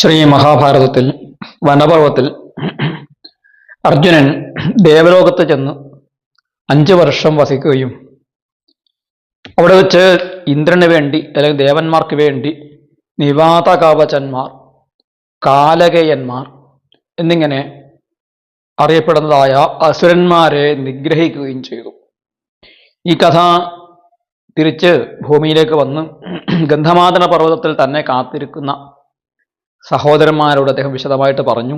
ശ്രീ മഹാഭാരതത്തിൽ വനപർവത്തിൽ അർജുനൻ ദേവലോകത്ത് ചെന്ന് അഞ്ച് വർഷം വസിക്കുകയും അവിടെ വെച്ച് ഇന്ദ്രന് വേണ്ടി അല്ലെങ്കിൽ ദേവന്മാർക്ക് വേണ്ടി നിവാത കവചന്മാർ കാലകയന്മാർ എന്നിങ്ങനെ അറിയപ്പെടുന്നതായ അസുരന്മാരെ നിഗ്രഹിക്കുകയും ചെയ്തു. ഈ കഥ തിരിച്ച് ഭൂമിയിലേക്ക് വന്ന് ഗന്ധമാതന പർവതത്തിൽ തന്നെ കാത്തിരിക്കുന്ന സഹോദരന്മാരോട് അദ്ദേഹം വിശദമായിട്ട് പറഞ്ഞു.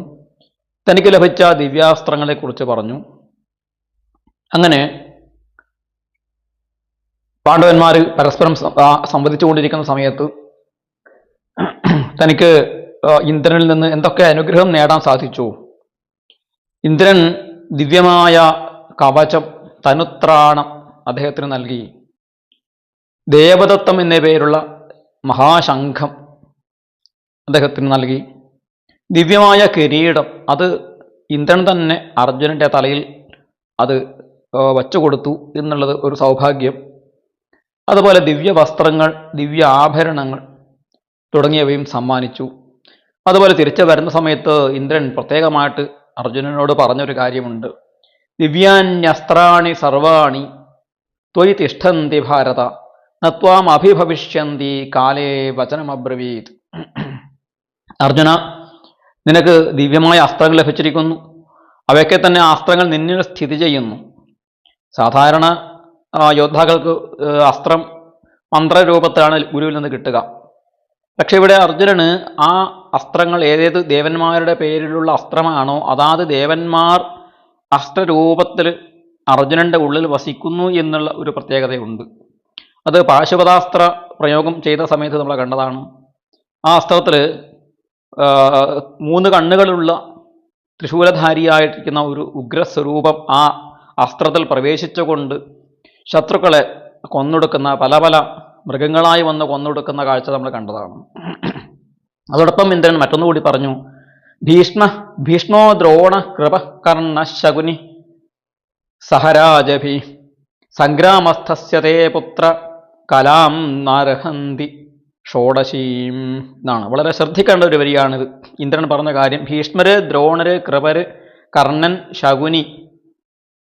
തനിക്ക് ലഭിച്ച ദിവ്യാസ്ത്രങ്ങളെക്കുറിച്ച് പറഞ്ഞു. അങ്ങനെ പാണ്ഡവന്മാർ പരസ്പരം സംവദിച്ചു കൊണ്ടിരിക്കുന്ന സംവദിച്ചുകൊണ്ടിരിക്കുന്ന സമയത്ത് തനിക്ക് ഇന്ദ്രനിൽ നിന്ന് എന്തൊക്കെ അനുഗ്രഹം നേടാൻ സാധിച്ചു? ഇന്ദ്രൻ ദിവ്യമായ കവചം തനുത്രാണം അദ്ദേഹത്തിന് നൽകി. ദേവദത്തം എന്ന പേരുള്ള മഹാശംഖം അദ്ദേഹത്തിന് നൽകി. ദിവ്യമായ കിരീടം. അത് ഇന്ദ്രൻ തന്നെ അർജുനന്റെ തലയിൽ അത് വച്ചു കൊടുത്തു എന്നുള്ളത് ഒരു സൗഭാഗ്യം. അതുപോലെ ദിവ്യ വസ്ത്രങ്ങൾ ദിവ്യ ആഭരണങ്ങൾ തുടങ്ങിയവയും സമ്മാനിച്ചു. അതുപോലെ തിരിച്ചു വരുന്ന സമയത്ത് ഇന്ദ്രൻ പ്രത്യേകമായിട്ട് അർജുനനോട് പറഞ്ഞൊരു കാര്യമുണ്ട്. ദിവ്യാന്യസ്ത്രാണി സർവാണി ത്വയി തിഷ്ഠന്തി ഭാരത നത്വാം അഭിഭവിഷ്യന്തി കാലേ വചനമബ്രവീത്. അർജുന നിനക്ക് ദിവ്യമായ അസ്ത്രങ്ങൾ ലഭിച്ചിരിക്കുന്നു. അവയൊക്കെ തന്നെ അസ്ത്രങ്ങൾ നിന്നിൽ സ്ഥിതി ചെയ്യുന്നു. സാധാരണ യോദ്ധാക്കൾക്ക് അസ്ത്രം മന്ത്രരൂപത്തിലാണ് ഗുരുവിൽ നിന്ന് കിട്ടുക. പക്ഷെ ഇവിടെ അർജുനന് ആ അസ്ത്രങ്ങൾ ഏതേത് ദേവന്മാരുടെ പേരിലുള്ള അസ്ത്രമാണോ അതാത് ദേവന്മാർ അസ്ത്രരൂപത്തിൽ അർജുനന്റെ ഉള്ളിൽ വസിക്കുന്നു എന്നുള്ള ഒരു പ്രത്യേകതയുണ്ട്. അത് പാശുപതാസ്ത്ര പ്രയോഗം ചെയ്ത സമയത്ത് നമ്മൾ കണ്ടതാണ്. ആ അസ്ത്രത്തിൽ മൂന്ന് കണ്ണുകളുള്ള ത്രിശൂലധാരിയായിരിക്കുന്ന ഒരു ഉഗ്രസ്വരൂപം ആ അസ്ത്രത്തിൽ പ്രവേശിച്ചുകൊണ്ട് ശത്രുക്കളെ കൊന്നൊടുക്കുന്ന പല പല മൃഗങ്ങളായി വന്ന് കൊന്നൊടുക്കുന്ന കാഴ്ച നമ്മൾ കണ്ടതാണ്. അതോടൊപ്പം ഇന്ദ്രൻ മറ്റൊന്നുകൂടി പറഞ്ഞു ഭീഷ്മ ഭീഷ്മോ ദ്രോണ കൃപ കർണ ശകുനി സഹരാജഭി സംഗ്രാമസ്ഥസ്യതേ പുത്ര കലാം നാരഹന്തി. ഷോഡശീം എന്നാണ്. വളരെ ശ്രദ്ധിക്കേണ്ട ഒരു വരിയാണിത്. ഇന്ദ്രൻ പറഞ്ഞ കാര്യം ഭീഷ്മര് ദ്രോണര് കൃപര് കർണൻ ശകുനി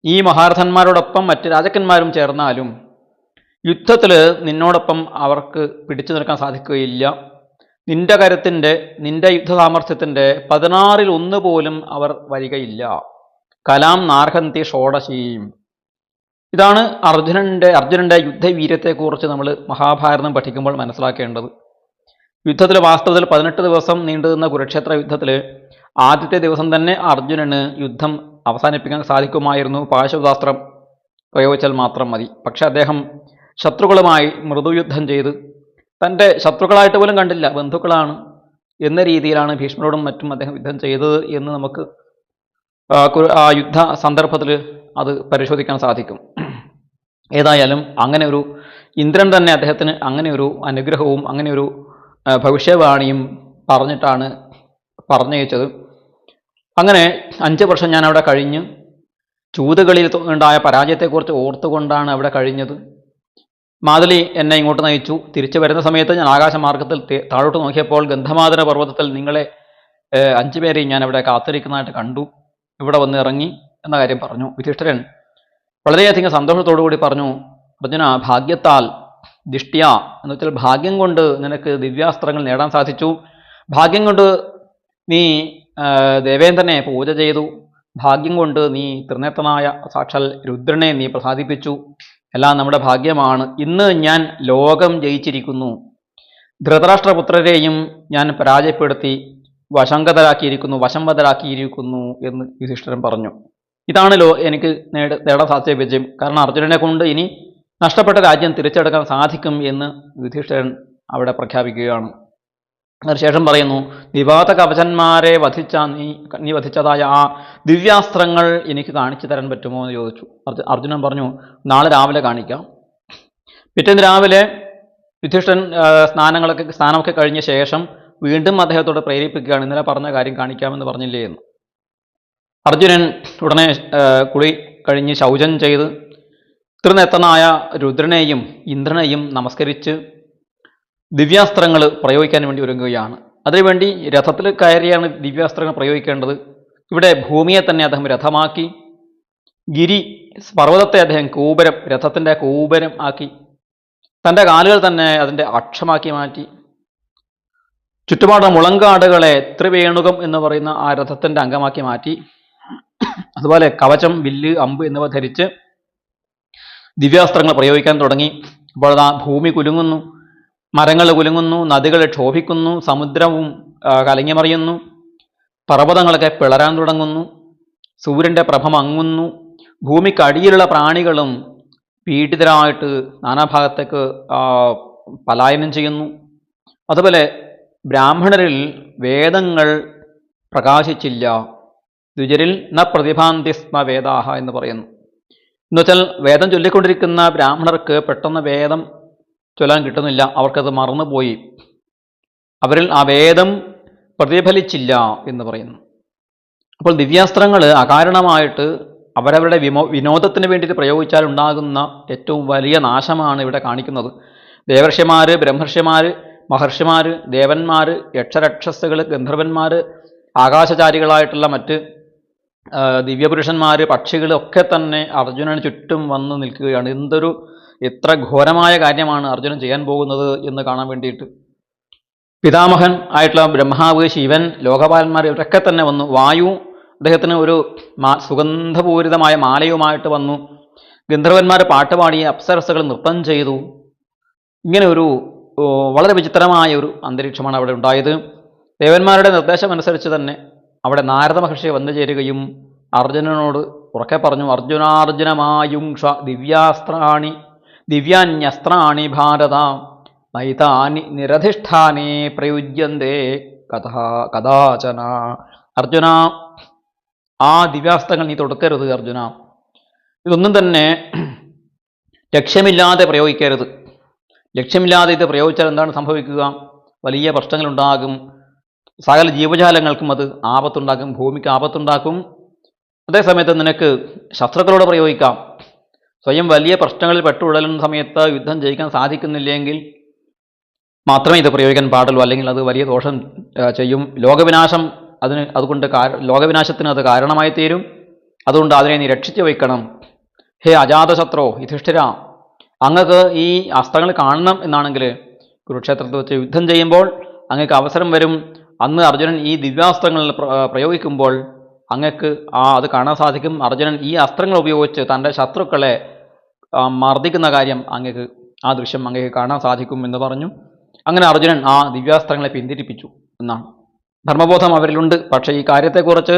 ഈ മഹാർഥന്മാരോടൊപ്പം മറ്റ് രാജാക്കന്മാരും ചേർന്നാലും യുദ്ധത്തിൽ നിന്നോടൊപ്പം അവർക്ക് പിടിച്ചു നിൽക്കാൻ സാധിക്കുകയില്ല. നിന്റെ കരത്തിന്റെ നിന്റെ യുദ്ധ സാമർഥ്യത്തിന്റെ പതിനാറിൽ ഒന്ന് പോലും അവർ വരികയില്ല. കലാം നാർഹന്തി ഷോഡശീം. ഇതാണ് അർജുനന്റെ അർജുനന്റെ യുദ്ധവീര്യത്തെക്കുറിച്ച് നമ്മൾ മഹാഭാരതം പഠിക്കുമ്പോൾ മനസ്സിലാക്കേണ്ടത്. യുദ്ധത്തിൽ വാസ്തവത്തിൽ പതിനെട്ട് ദിവസം നീണ്ടുനിന്ന കുരുക്ഷേത്ര യുദ്ധത്തിൽ ആദ്യത്തെ ദിവസം തന്നെ അർജുനന് യുദ്ധം അവസാനിപ്പിക്കാൻ സാധിക്കുമായിരുന്നു. പാശുദാസ്ത്രം പ്രയോഗിച്ചാൽ മാത്രം മതി. പക്ഷെ അദ്ദേഹം ശത്രുക്കളുമായി മൃദുയുദ്ധം ചെയ്ത് തന്റെ ശത്രുക്കളായിട്ട് പോലും കണ്ടില്ല ബന്ധുക്കളാണ് എന്ന രീതിയിലാണ് ഭീഷ്മരോടും മറ്റും അദ്ദേഹം യുദ്ധം ചെയ്തത് എന്ന് നമുക്ക് ആ യുദ്ധ സന്ദർഭത്തിൽ അത് പരിശോധിക്കാൻ സാധിക്കും. ഏതായാലും അങ്ങനെ ഒരു ഇന്ദ്രൻ തന്നെ അദ്ദേഹത്തിന് അങ്ങനെ ഒരു അനുഗ്രഹവും അങ്ങനെ ഒരു ഭവിഷ്യവാണിയും പറഞ്ഞിട്ടാണ് പറഞ്ഞയച്ചത്. അങ്ങനെ അഞ്ച് വർഷം ഞാൻ അവിടെ കഴിഞ്ഞ് ചൂതുകളിൽ ഉണ്ടായ പരാജയത്തെക്കുറിച്ച് ഓർത്തുകൊണ്ടാണ് അവിടെ കഴിഞ്ഞത്. മാതുലി എന്നെ ഇങ്ങോട്ട് നയിച്ചു. തിരിച്ചു വരുന്ന സമയത്ത് ഞാൻ ആകാശമാർഗത്തിൽ താഴോട്ട് നോക്കിയപ്പോൾ ഗന്ധമാദന പർവതത്തിൽ നിങ്ങളെ അഞ്ചു പേരെയും ഞാൻ അവിടെ കാത്തിരിക്കുന്നതായിട്ട് കണ്ടു. ഇവിടെ വന്ന് ഇറങ്ങി എന്ന കാര്യം പറഞ്ഞു. യുധിഷ്ഠിരൻ വളരെയധികം സന്തോഷത്തോടു കൂടി പറഞ്ഞു അർജുന ഭാഗ്യത്താൽ ദിഷ്ട്യ എന്ന് വെച്ചാൽ ഭാഗ്യം കൊണ്ട് നിനക്ക് ദിവ്യാസ്ത്രങ്ങൾ നേടാൻ സാധിച്ചു. ഭാഗ്യം കൊണ്ട് നീ ദേവേന്ദ്രനെ പൂജ ചെയ്തു. ഭാഗ്യം കൊണ്ട് നീ ത്രിനേത്രനായ സാക്ഷാൽ രുദ്രനെ നീ പ്രസാദിപ്പിച്ചു. എല്ലാം നമ്മുടെ ഭാഗ്യമാണ്. ഇന്ന് ഞാൻ ലോകം ജയിച്ചിരിക്കുന്നു. ധൃതരാഷ്ട്രപുത്രരെയും ഞാൻ പരാജയപ്പെടുത്തി. വശങ്കതരാക്കിയിരിക്കുന്നു വശംവതരാക്കിയിരിക്കുന്നു എന്ന് യുധിഷ്ഠിരൻ പറഞ്ഞു. ഇതാണ് ലോ എനിക്ക് നേട നേടാൻ സാധിച്ച വിജയം. കാരണം അർജുനനെ കൊണ്ട് ഇനി നഷ്ടപ്പെട്ട രാജ്യം തിരിച്ചെടുക്കാൻ സാധിക്കും എന്ന് യുധിഷ്ഠിരൻ അവിടെ പ്രഖ്യാപിക്കുകയാണ്. അതിനുശേഷം പറയുന്നു വിവാദ കവചന്മാരെ വധിച്ച നീ നീ വധിച്ചതായ ആ ദിവ്യാസ്ത്രങ്ങൾ എനിക്ക് കാണിച്ചു തരാൻ പറ്റുമോ? എന്ന് ചോദിച്ചു. അർജു അർജുനൻ പറഞ്ഞു നാളെ രാവിലെ കാണിക്കാം. പിറ്റേന്ന് രാവിലെ യുധിഷ്ഠൻ സ്നാനങ്ങളൊക്കെ സ്നാനമൊക്കെ കഴിഞ്ഞ ശേഷം വീണ്ടും അദ്ദേഹത്തോട് പ്രേരിപ്പിക്കുകയാണ് ഇന്നലെ പറഞ്ഞ കാര്യം കാണിക്കാമെന്ന് പറഞ്ഞില്ലേ? എന്ന്. അർജുനൻ ഉടനെ കുളി കഴിഞ്ഞ് ശൗചം ചെയ്ത് തൃനെത്തനായ രുദ്രനെയും ഇന്ദ്രനെയും നമസ്കരിച്ച് ദിവ്യാസ്ത്രങ്ങൾ പ്രയോഗിക്കാൻ വേണ്ടി ഒരുങ്ങുകയാണ്. അതിനുവേണ്ടി രഥത്തിൽ കയറിയാണ് ദിവ്യാസ്ത്രങ്ങൾ പ്രയോഗിക്കേണ്ടത്. ഇവിടെ ഭൂമിയെ തന്നെ അദ്ദേഹം രഥമാക്കി ഗിരി പർവതത്തെ അദ്ദേഹം കൂപരം രഥത്തിന്റെ കൂപരം ആക്കി തന്റെ കാലുകൾ തന്നെ അതിന്റെ അക്ഷമാക്കി മാറ്റി. ചുറ്റുപാട് മുളങ്കാടുകളെ ത്രിവേണുകം എന്ന് പറയുന്ന ആ രഥത്തിന്റെ അംഗമാക്കി മാറ്റി. അതുപോലെ കവചം വില്ല് അമ്പ് എന്നിവ ധരിച്ച് ദിവ്യാസ്ത്രങ്ങൾ പ്രയോഗിക്കാൻ തുടങ്ങി. അപ്പോൾ അതാ ഭൂമി കുലുങ്ങുന്നു മരങ്ങൾ കുലുങ്ങുന്നു നദികൾ ക്ഷോഭിക്കുന്നു സമുദ്രവും ആ, കലങ്ങിമറിയുന്നു പർവതങ്ങളൊക്കെ പിളരാൻ തുടങ്ങുന്നു സൂര്യന്റെ പ്രഭ മങ്ങുന്നു ഭൂമിക്കടിയിലുള്ള പ്രാണികളും പീഡിതരായിട്ട് നാനാഭാഗത്തേക്ക് ആ, പലായനം ചെയ്യുന്നു. അതുപോലെ ബ്രാഹ്മണരിൽ വേദങ്ങൾ പ്രകാശിച്ചില്ല ദ്വിജരിൽ ന പ്രതിഭാന്തി സ്മ വേദാഹ എന്ന് പറയുന്നു. എന്നുവെച്ചാൽ വേദം ചൊല്ലിക്കൊണ്ടിരിക്കുന്ന ബ്രാഹ്മണർക്ക് പെട്ടെന്ന് വേദം ചൊല്ലാൻ കിട്ടുന്നില്ല. അവർക്കത് മറന്നുപോയി. അവരിൽ ആ വേദം പ്രതിഫലിച്ചില്ല എന്ന് പറയുന്നു. അപ്പോൾ ദിവ്യാസ്ത്രങ്ങൾ അകാരണമായിട്ട് അവരവരുടെ വിമോ വിനോദത്തിന് വേണ്ടിയിട്ട് പ്രയോഗിച്ചാൽ ഉണ്ടാകുന്ന ഏറ്റവും വലിയ നാശമാണ് ഇവിടെ കാണിക്കുന്നത്. ദേവർഷിമാർ ബ്രഹ്മർഷിമാർ മഹർഷിമാർ ദേവന്മാർ യക്ഷരക്ഷസുകൾ ഗന്ധർവന്മാർ ആകാശചാരികളായിട്ടുള്ള മറ്റ് ദിവ്യപുരുഷന്മാർ പക്ഷികളൊക്കെ തന്നെ അർജുനന് ചുറ്റും വന്ന് നിൽക്കുകയാണ്. എന്തൊരു എത്ര ഘോരമായ കാര്യമാണ് അർജുനൻ ചെയ്യാൻ പോകുന്നത് എന്ന് കാണാൻ വേണ്ടിയിട്ട്. പിതാമഹൻ ആയിട്ടുള്ള ബ്രഹ്മാവ് ശിവൻ ലോകപാലന്മാർ ഇവരൊക്കെ തന്നെ വന്നു. വായു അദ്ദേഹത്തിന് ഒരു മാ സുഗന്ധപൂരിതമായ മാലയുമായിട്ട് വന്നു. ഗന്ധർവന്മാർ പാട്ടുപാടി അപ്സരസകൾ നൃത്തം ചെയ്തു. ഇങ്ങനെ ഒരു വളരെ വിചിത്രമായ ഒരു അന്തരീക്ഷമാണ് അവിടെ ഉണ്ടായത്. ദേവന്മാരുടെ നിർദ്ദേശമനുസരിച്ച് തന്നെ അവിടെ നാരദ മഹർഷി വന്നു ചേരുകയും അർജുനനോട് ഉറക്കെ പറഞ്ഞു അർജുനാർജുനമായുംഷ ദിവ്യാസ്ത്രാണി ദിവ്യാന്യസ്ത്രാണി ഭാരത നൈതാനി നിരധിഷ്ഠാനേ പ്രയുജ്യന്തേ കഥാ കഥാചന. അർജുന ആ ദിവ്യാസ്ത്രങ്ങൾ നീ തൊടുക്കരുത് അർജുന. ഇതൊന്നും തന്നെ ലക്ഷ്യമില്ലാതെ പ്രയോഗിക്കരുത്. ലക്ഷ്യമില്ലാതെ ഇത് പ്രയോഗിച്ചാൽ എന്താണ് സംഭവിക്കുക? വലിയ പ്രശ്നങ്ങളുണ്ടാകും. സകല ജീവജാലങ്ങൾക്കും അത് ആപത്തുണ്ടാക്കും ഭൂമിക്ക് ആപത്തുണ്ടാക്കും. അതേസമയത്ത് നിനക്ക് ശത്രുക്കളോട് പ്രയോഗിക്കാം. സ്വയം വലിയ പ്രശ്നങ്ങളിൽ പെട്ടുഴലുന്ന സമയത്ത് യുദ്ധം ജയിക്കാൻ സാധിക്കുന്നില്ലെങ്കിൽ മാത്രമേ ഇത് പ്രയോഗിക്കാൻ പാടുള്ളൂ. അല്ലെങ്കിൽ അത് വലിയ ദോഷം ചെയ്യും. ലോകവിനാശം അതിന് അതുകൊണ്ട് ലോകവിനാശത്തിന് അത് കാരണമായി തീരും. അതുകൊണ്ട് അതിനെ നീ രക്ഷിച്ചു വയ്ക്കണം. ഹേ അജാതശത്രോ യുധിഷ്ഠിര അങ്ങക്ക് ഈ അസ്ത്രങ്ങൾ കാണണം എന്നാണെങ്കിൽ കുരുക്ഷേത്രത്തിൽ വെച്ച് യുദ്ധം ചെയ്യുമ്പോൾ അങ്ങക്ക് അവസരം വരും. അന്ന് അർജുനൻ ഈ ദിവ്യാസ്ത്രങ്ങൾ പ്രയോഗിക്കുമ്പോൾ അങ്ങക്ക് ആ അത് കാണാൻ സാധിക്കും. അർജുനൻ ഈ അസ്ത്രങ്ങൾ ഉപയോഗിച്ച് തന്റെ ശത്രുക്കളെ മർദ്ദിക്കുന്ന കാര്യം അങ്ങക്ക് ആ ദൃശ്യം അങ്ങക്ക് കാണാൻ സാധിക്കും എന്ന് പറഞ്ഞു. അങ്ങനെ അർജുനൻ ആ ദിവ്യാസ്ത്രങ്ങളെ പിന്തിരിപ്പിച്ചു എന്നാണ്. ധർമ്മബോധം അവരിലുണ്ട്. പക്ഷേ ഈ കാര്യത്തെക്കുറിച്ച്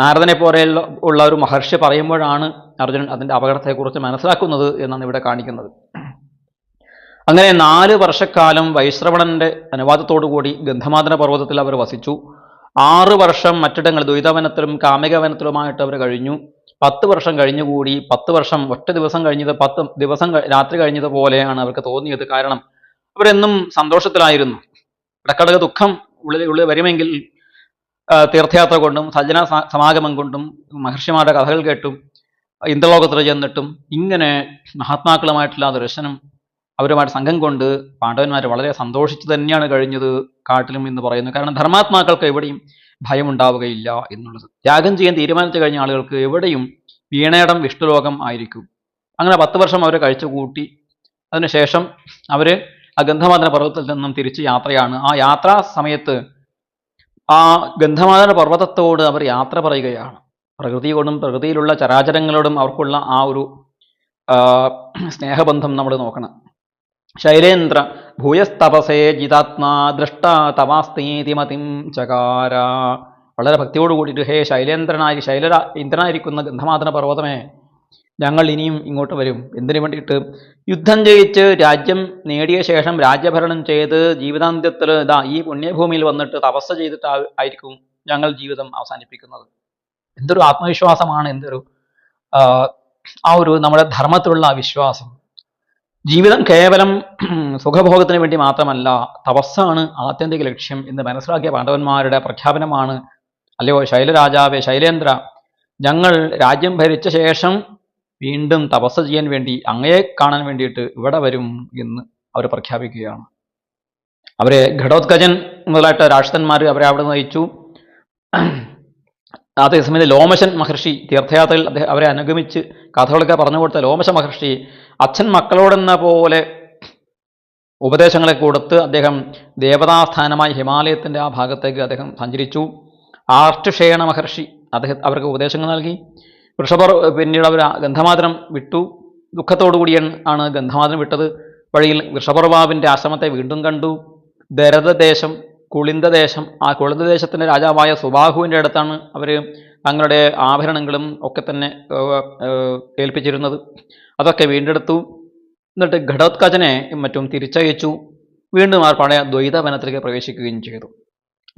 നാരദനെ പോലെയുള്ള ഉള്ള ഒരു മഹർഷി പറയുമ്പോഴാണ് അർജുനൻ അതിന്റെ അപകടത്തെക്കുറിച്ച് മനസ്സിലാക്കുന്നത് എന്നാണ് ഇവിടെ കാണിക്കുന്നത്. അങ്ങനെ നാല് വർഷക്കാലം വൈശ്രവണന്റെ അനുവാദത്തോടു കൂടി ഗന്ധമാദന പർവതത്തിൽ അവർ വസിച്ചു. ആറ് വർഷം മറ്റിടങ്ങൾ ദ്വൈതവനത്തിലും കാമികവനത്തിലുമായിട്ട് അവർ കഴിഞ്ഞു. പത്ത് വർഷം കഴിഞ്ഞുകൂടി പത്ത് വർഷം ഒറ്റ ദിവസം കഴിഞ്ഞത് പത്ത് ദിവസം രാത്രി കഴിഞ്ഞത് പോലെയാണ് അവർക്ക് തോന്നിയത്. കാരണം അവരെന്നും സന്തോഷത്തിലായിരുന്നു. ഇടക്കടക ദുഃഖം ഉള്ളിൽ ഉള്ളിൽ വരുമെങ്കിൽ തീർത്ഥയാത്ര കൊണ്ടും സജ്ജന സമാഗമം കൊണ്ടും മഹർഷിമാരുടെ കഥകൾ കേട്ടും ഇന്ദ്രലോകത്തിൽ ചെന്നിട്ടും ഇങ്ങനെ മഹാത്മാക്കളുമായിട്ടുള്ള ദർശനം അവരുമായിട്ട് സംഘം കൊണ്ട് പാണ്ഡവന്മാർ വളരെ സന്തോഷിച്ച് തന്നെയാണ് കഴിഞ്ഞത് കാട്ടിലും എന്ന് പറയുന്നു കാരണം ധർമാത്മാക്കൾക്ക് എവിടെയും ഭയമുണ്ടാവുകയില്ല എന്നുള്ളത്. ത്യാഗം ചെയ്യാൻ തീരുമാനിച്ചു കഴിഞ്ഞ ആളുകൾക്ക് എവിടെയും വീണേടം വിഷ്ണുലോകം ആയിരിക്കും. അങ്ങനെ പത്ത് വർഷം അവരെ കഴിച്ചു കൂട്ടി അതിനുശേഷം അവർ ആ ഗന്ധമാതന പർവതത്തിൽ നിന്നും തിരിച്ച് യാത്രയാണ്. ആ യാത്രാ സമയത്ത് ആ ഗന്ധമാതന പർവതത്തോട് അവർ യാത്ര പറയുകയാണ്. പ്രകൃതിയോടും പ്രകൃതിയിലുള്ള ചരാചരങ്ങളോടും അവർക്കുള്ള ആ ഒരു സ്നേഹബന്ധം നമ്മൾ നോക്കണം. ശൈലേന്ദ്ര ഭൂയസ്തപസേ ജിതാത്മാ ദൃഷ്ട തവാസ്തീതി മതിം ചകാര. വളരെ ഭക്തിയോട് കൂടിയിട്ട് ഹേ ശൈലേന്ദ്രനായി ശൈലര ഇന്ദ്രനായിരിക്കുന്ന ഗന്ധമാതന പർവതമേ ഞങ്ങൾ ഇനിയും ഇങ്ങോട്ട് വരും. എന്തിനു വേണ്ടിയിട്ട്? യുദ്ധം ജയിച്ച് രാജ്യം നേടിയ ശേഷം രാജ്യഭരണം ചെയ്ത് ജീവിതാന്ത്യത്തിൽ ഇതാ ഈ പുണ്യഭൂമിയിൽ വന്നിട്ട് തപസ് ചെയ്തിട്ട് ആയിരിക്കും ഞങ്ങൾ ജീവിതം അവസാനിപ്പിക്കുന്നത്. എന്തൊരു ആത്മവിശ്വാസമാണ് എന്തൊരു ആ, ഒരു നമ്മുടെ ധർമ്മത്തിലുള്ള വിശ്വാസം. ജീവിതം കേവലം സുഖഭോഗത്തിന് വേണ്ടി മാത്രമല്ല തപസ്സാണ് ആത്യന്തിക ലക്ഷ്യം എന്ന് മനസ്സിലാക്കിയ പാണ്ഡവന്മാരുടെ പ്രഖ്യാപനമാണ്. അല്ലയോ ശൈലരാജാവേ ശൈലേന്ദ്ര ഞങ്ങൾ രാജ്യം ഭരിച്ച ശേഷം വീണ്ടും തപസ് ചെയ്യാൻ വേണ്ടി അങ്ങയെ കാണാൻ വേണ്ടിയിട്ട് ഇവിടെ വരും എന്ന് അവർ പ്രഖ്യാപിക്കുകയാണ്. അവരെ ഘടോത്കജൻ മുതലായിട്ട് രാക്ഷസന്മാർ അവരെ അവിടെ നയിച്ചു. അതേസമയത്ത് ലോമശൻ മഹർഷി തീർത്ഥയാത്രയിൽ അദ്ദേഹം അവരെ അനുഗമിച്ച് കഥകളൊക്കെ പറഞ്ഞു കൊടുത്ത ലോമശ മഹർഷി അച്ഛൻ മക്കളോടെന്ന പോലെ ഉപദേശങ്ങളെ കൊടുത്ത് അദ്ദേഹം ദേവതാസ്ഥാനമായി ഹിമാലയത്തിന്റെ ആ ഭാഗത്തേക്ക് അദ്ദേഹം സഞ്ചരിച്ചു. ആർട്ടുഷേണ മഹർഷി അദ്ദേഹം അവർക്ക് ഉപദേശങ്ങൾ നൽകി. വൃഷഭർ പിന്നീട് അവർ ഗന്ധമാതരം വിട്ടു. ദുഃഖത്തോടു കൂടിയാണ് ആണ് ഗന്ധമാതരം വിട്ടത്. വഴിയിൽ വൃഷഭർവാവിന്റെ ആശ്രമത്തെ വീണ്ടും കണ്ടു. ദരദദേശം കുളിന്തദേശം ആ കുളിന്തദേശത്തിന്റെ രാജാവായ സുബാഹുവിന്റെ അടുത്താണ് അവർ തങ്ങളുടെ ആഭരണങ്ങളും ഒക്കെ തന്നെ ഏൽപ്പിച്ചിരുന്നത്. അതൊക്കെ വീണ്ടെടുത്തു. എന്നിട്ട് ഘടോത്കജനെ മറ്റും തിരിച്ചയച്ചു. വീണ്ടും ആ പഴയ ദ്വൈതവനത്തിലേക്ക് പ്രവേശിക്കുകയും ചെയ്തു.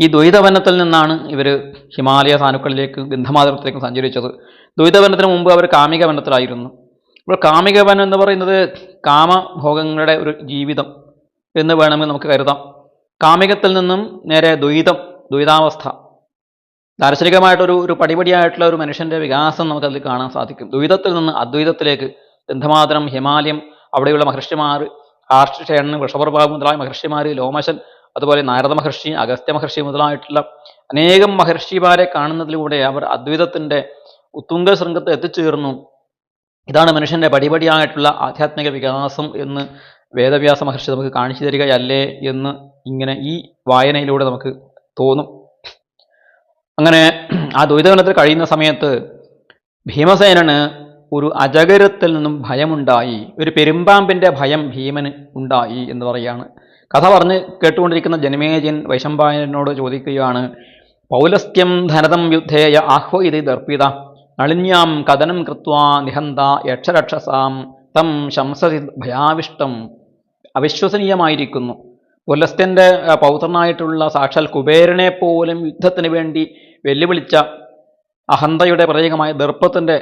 ഈ ദ്വൈതവനത്തിൽ നിന്നാണ് ഇവർ ഹിമാലയ സാനുക്കളിലേക്ക് ഗന്ധമാതരത്തിലേക്ക് സഞ്ചരിച്ചത്. ദ്വൈതവനത്തിന് മുമ്പ് അവർ കാമിക വനത്തിലായിരുന്നു ഇപ്പോൾ കാമിക വനം എന്ന് പറയുന്നത് കാമഭോഗങ്ങളുടെ ഒരു ജീവിതം എന്ന് വേണമെങ്കിൽ നമുക്ക് കരുതാം. കാമികത്തിൽ നിന്നും നേരെ ദ്വൈതം ദ്വൈതാവസ്ഥ ദാർശനികമായിട്ടൊരു ഒരു പടിപടിയായിട്ടുള്ള ഒരു മനുഷ്യന്റെ വികാസം നമുക്കതിൽ കാണാൻ സാധിക്കും. ദ്വൈതത്തിൽ നിന്ന് അദ്വൈതത്തിലേക്ക് ഗന്ധമാതരം ഹിമാലയം അവിടെയുള്ള മഹർഷിമാർ ആർഷേണൻ വൃഷഭർബാബു മുതലായ മഹർഷിമാർ ലോമശൻ അതുപോലെ നാരദ മഹർഷി അഗസ്ത്യ മഹർഷി മുതലായിട്ടുള്ള അനേകം മഹർഷിമാരെ കാണുന്നതിലൂടെ അവർ അദ്വൈതത്തിന്റെ ഉത്തുംഗ ശൃംഗത്ത് എത്തിച്ചേർന്നു. ഇതാണ് മനുഷ്യന്റെ പടിപടിയായിട്ടുള്ള ആധ്യാത്മിക വികാസം എന്ന് വേദവ്യാസ മഹർഷി നമുക്ക് കാണിച്ചു തരികയല്ലേ എന്ന് ഇങ്ങനെ ഈ വായനയിലൂടെ നമുക്ക് തോന്നും. അങ്ങനെ ആ ദ്വൈതവനത്തിൽ കഴിയുന്ന സമയത്ത് ഭീമസേനന് ഒരു അജഗരത്തിൽ നിന്നും ഭയമുണ്ടായി. ഒരു പെരുമ്പാമ്പിന്റെ ഭയം ഭീമന് ഉണ്ടായി എന്ന് പറയാണ്. കഥ പറഞ്ഞ് കേട്ടുകൊണ്ടിരിക്കുന്ന ജനമേജൻ വൈശമ്പായനോട് ചോദിക്കുകയാണ് പൗലസ്ത്യം ധനതം യുദ്ധേയ ആഹ്വയിതി ദർപ്പിത. നളിന്യാം കഥനം കൃത്വാ നിഹന്ത യക്ഷരക്ഷസാം. തം ശംസതി ഭയാവിഷ്ടം അവിശ്വസനീയമായിരിക്കുന്നു. പുലസ്ത്യന്റെ ആ, പൗത്രനായിട്ടുള്ള സാക്ഷാൽ കുബേരനെ പോലും യുദ്ധത്തിന് വേണ്ടി വെല്ലുവിളിച്ച അഹന്തയുടെ പ്രതീകമായ ദർപ്പത്തിന്റെ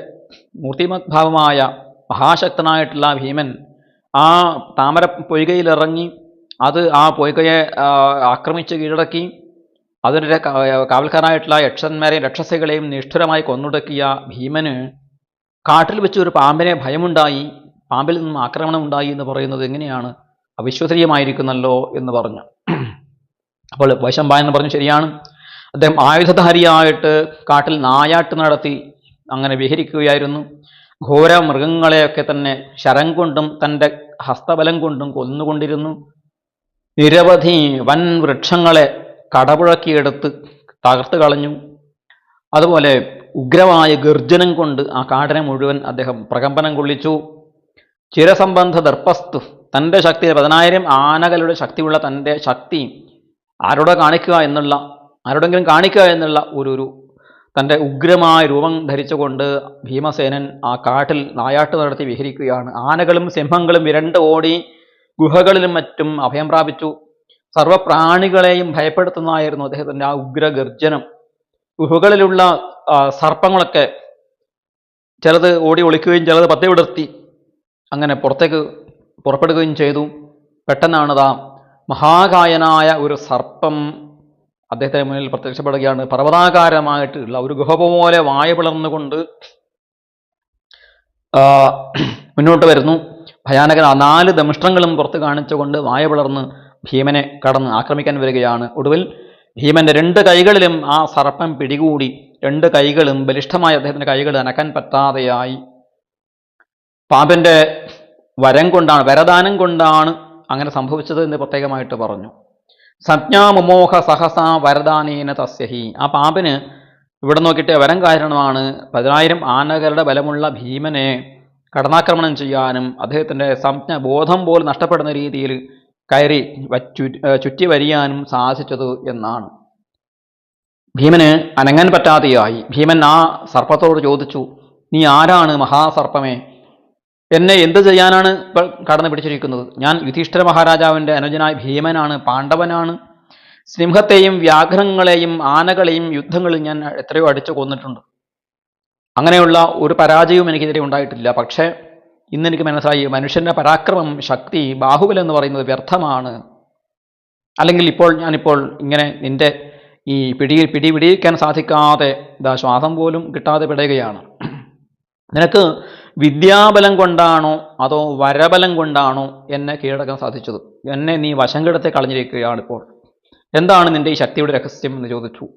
മൂർത്തിമദ്ഭാവമായ മഹാശക്തനായിട്ടുള്ള ഭീമൻ ആ താമര പൊയ്കയിലിറങ്ങി അത് ആ പൊയ്കയെ ആക്രമിച്ച് കീഴടക്കി അതിന്റെ കാവൽക്കാരായിട്ടുള്ള യക്ഷന്മാരെയും രക്ഷസികളെയും നിഷ്ഠുരമായി കൊന്നൊടുക്കിയ ഭീമന് കാട്ടിൽ വെച്ച് ഒരു പാമ്പിനെ ഭയമുണ്ടായി പാമ്പിൽ നിന്നും ആക്രമണം ഉണ്ടായി എന്ന് പറയുന്നത് എങ്ങനെയാണ്? അവിശ്വസനീയമായിരിക്കുന്നല്ലോ എന്ന് പറഞ്ഞു. അപ്പോൾ വൈശമ്പായൻ പറഞ്ഞു ശരിയാണ്. അദ്ദേഹം ആയുധധാരിയായിട്ട് കാട്ടിൽ നായാട്ട് നടത്തി അങ്ങനെ വിഹരിക്കുകയായിരുന്നു. ഘോര മൃഗങ്ങളെയൊക്കെ തന്നെ ശരം കൊണ്ടും തന്റെ ഹസ്തബലം കൊണ്ടും കൊന്നുകൊണ്ടിരുന്നു. നിരവധി വൻ വൃക്ഷങ്ങളെ കടപുഴക്കിയെടുത്ത് തകർത്ത് കളഞ്ഞു. അതുപോലെ ഉഗ്രമായ ഗർജനം കൊണ്ട് ആ കാടിനെ മുഴുവൻ അദ്ദേഹം പ്രകമ്പനം കൊള്ളിച്ചു. ചിരസംബന്ധ ദർപ്പസ്തു തന്റെ ശക്തി പതിനായിരം ആനകളുടെ ശക്തിയുള്ള തന്റെ ശക്തി ആരോടെ കാണിക്കുക എന്നുള്ള ആരോടെങ്കിലും കാണിക്കുക എന്നുള്ള ഒരു ഒരു തന്റെ ഉഗ്രമായ രൂപം ധരിച്ചുകൊണ്ട് ഭീമസേനൻ ആ കാട്ടിൽ നായാട്ട് നടത്തി വിഹരിക്കുകയാണ്. ആനകളും സിംഹങ്ങളും വിരണ്ട് ഓടി ഗുഹകളിലും മറ്റും അഭയം പ്രാപിച്ചു. സർവപ്രാണികളെയും ഭയപ്പെടുത്തുന്നതായിരുന്നു അദ്ദേഹത്തിന്റെ ആ ഉഗ്രഗർജനം. ഗുഹകളിലുള്ള സർപ്പങ്ങളൊക്കെ ചിലത് ഓടി ഒളിക്കുകയും ചിലത് പത്തി വിടർത്തി. അങ്ങനെ പുറത്തേക്ക് പുറപ്പെടുകയും ചെയ്തു. പെട്ടെന്നാണതാ മഹാകായനായ ഒരു സർപ്പം അദ്ദേഹത്തിന് മുന്നിൽ പ്രത്യക്ഷപ്പെടുകയാണ്. പർവതാകാരമായിട്ടുള്ള ഒരു ഗുഹ പോലെ വായ പിളർന്നുകൊണ്ട് മുന്നോട്ട് വരുന്നു. ഭയാനക നാല് ദംഷ്ട്രങ്ങളും പുറത്ത് കാണിച്ചുകൊണ്ട് വായ പിളർന്ന് ഭീമനെ കടന്ന് ആക്രമിക്കാൻ വരികയാണ്. ഒടുവിൽ ഭീമന്റെ രണ്ട് കൈകളിലും ആ സർപ്പം പിടികൂടി രണ്ട് കൈകളും ബലിഷ്ഠമായ അദ്ദേഹത്തിന്റെ കൈകൾ അനക്കാൻ പറ്റാതെയായി. പാമ്പിന്റെ വരം കൊണ്ടാണ് വരദാനം കൊണ്ടാണ് അങ്ങനെ സംഭവിച്ചത് എന്ന് പ്രത്യേകമായിട്ട് പറഞ്ഞു. സംജ്ഞാമുമോഹ സഹസ വരദാനേന തസ്യഹി. ആ പാമ്പിന് ഇവിടെ നോക്കിയിട്ട് വരം കാരണമാണ് പതിനായിരം ആനകളുടെ ബലമുള്ള ഭീമനെ കടന്നാക്രമണം ചെയ്യാനും അദ്ദേഹത്തിന്റെ സംജ്ഞ ബോധം പോലും നഷ്ടപ്പെടുന്ന രീതിയിൽ കയറി ചുറ്റി വരിയാനും സാധിച്ചത് എന്നാണ്. ഭീമന് അനങ്ങാൻ പറ്റാതെയായി. ഭീമൻ ആ സർപ്പത്തോട് ചോദിച്ചു നീ ആരാണ് മഹാസർപ്പമേ? എന്നെ എന്ത് ചെയ്യാനാണ് ഇപ്പോൾ കടന്നു പിടിച്ചിരിക്കുന്നത്? ഞാൻ യുധിഷ്ഠിര മഹാരാജാവിന്റെ അനുജനായ ഭീമനാണ് പാണ്ഡവനാണ്. സിംഹത്തെയും വ്യാഘ്രങ്ങളെയും ആനകളെയും യുദ്ധങ്ങളിൽ ഞാൻ എത്രയോ അടിച്ചു കൊന്നിട്ടുണ്ട്. അങ്ങനെയുള്ള ഒരു പരാജയവും എനിക്കെതിരെ ഉണ്ടായിട്ടില്ല. പക്ഷേ ഇന്ന് എനിക്ക് മനസ്സിലായി മനുഷ്യന്റെ പരാക്രമം ശക്തി ബാഹുബലം എന്ന് പറയുന്നത് വ്യർത്ഥമാണ്. അല്ലെങ്കിൽ ഇപ്പോൾ ഞാനിപ്പോൾ ഇങ്ങനെ നിന്റെ ഈ പിടിയിൽ പിടി പിടിയിക്കാൻ സാധിക്കാതെ ഇതാ ശ്വാസം പോലും കിട്ടാതെ പിടയുകയാണ് നിനക്ക് വിദ്യാബലം കൊണ്ടാണോ അതോ വരബലം കൊണ്ടാണോ എന്നെ കീഴടക്കാൻ സാധിച്ചത്? എന്നെ നീ വശം കിടത്തി കളഞ്ഞിരിക്കുകയാണിപ്പോൾ എന്താണ് നിന്റെ ഈ ശക്തിയുടെ രഹസ്യം എന്ന് ചോദിച്ചു.